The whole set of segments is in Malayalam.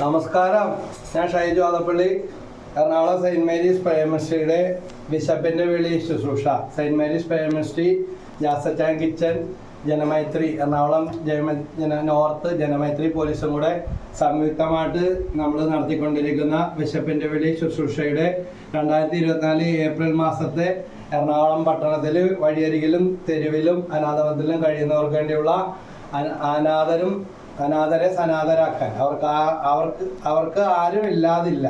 നമസ്കാരം. ഞാൻ ഷൈജു ആദപ്പള്ളി എറണാകുളം സെയിന്റ് മേരീസ് പ്രൈമസ്ട്രിയുടെ ബിഷപ്പിന്റെ വിളി ശുശ്രൂഷ. സെയിന്റ് മേരീസ് പ്രൈമസ്ട്രി ജാസറ്റാൻ കിച്ചൻ ജനമൈത്രി എറണാകുളം ജന നോർത്ത് ജനമൈത്രി പോലീസും കൂടെ സംയുക്തമായിട്ട് നമ്മൾ നടത്തിക്കൊണ്ടിരിക്കുന്ന ബിഷപ്പിന്റെ വിളി ശുശ്രൂഷയുടെ രണ്ടായിരത്തി ഇരുപത്തിനാല് ഏപ്രിൽ മാസത്തെ എറണാകുളം പട്ടണത്തിൽ വഴിയരികിലും തെരുവിലും അനാഥമത്തിലും കഴിയുന്നവർക്ക് വേണ്ടിയുള്ള അന- അനാഥരും അനാഥരെ സനാഥരാക്കാൻ. അവർക്ക് അവർക്ക് അവർക്ക് ആരും ഇല്ലാതില്ല.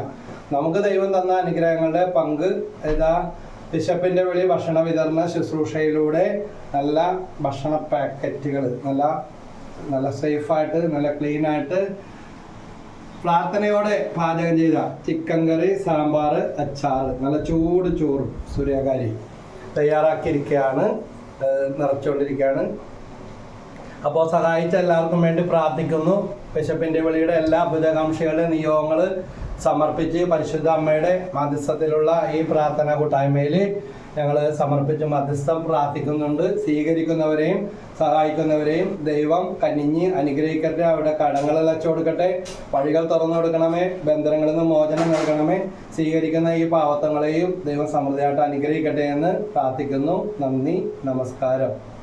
നമുക്ക് ദൈവം തന്ന അനുഗ്രഹങ്ങളുടെ പങ്ക് ഇതാ ബിഷപ്പിന്റെ വിളി ഭക്ഷണ വിതരണ ശുശ്രൂഷയിലൂടെ നല്ല ഭക്ഷണ പാക്കറ്റുകൾ നല്ല നല്ല സേഫായിട്ട് നല്ല ക്ലീൻ ആയിട്ട് പ്രാർത്ഥനയോടെ പാചകം ചെയ്ത ചിക്കൻ കറി സാമ്പാർ അച്ചാർ നല്ല ചൂട് ചോറും സൂര്യകാരി തയ്യാറാക്കിയിരിക്കുകയാണ് നിറച്ചുകൊണ്ടിരിക്കുകയാണ്. അപ്പോൾ സഹായിച്ച എല്ലാവർക്കും വേണ്ടി പ്രാർത്ഥിക്കുന്നു. ബിഷപ്പിന്റെ വിളിയുടെ എല്ലാ അഭുതകാംക്ഷികളുടെ നിയോഗങ്ങൾ സമർപ്പിച്ച് പരിശുദ്ധ അമ്മയുടെ മധ്യസ്ഥത്തിലുള്ള ഈ പ്രാർത്ഥന കൂട്ടായ്മയിൽ ഞങ്ങൾ സമർപ്പിച്ച് മധ്യസ്ഥം പ്രാർത്ഥിക്കുന്നുണ്ട്. സ്വീകരിക്കുന്നവരെയും സഹായിക്കുന്നവരെയും ദൈവം കനിഞ്ഞ് അനുഗ്രഹിക്കട്ടെ. അവരുടെ കടങ്ങൾ അലച്ചു കൊടുക്കട്ടെ. വഴികൾ തുറന്നു കൊടുക്കണമേ. ബന്ധനങ്ങളിൽ നിന്ന് മോചനം നൽകണമേ. സ്വീകരിക്കുന്ന ഈ പാവത്തങ്ങളെയും ദൈവം സമൃദ്ധിയായിട്ട് അനുഗ്രഹിക്കട്ടെ എന്ന് പ്രാർത്ഥിക്കുന്നു. നന്ദി. നമസ്കാരം.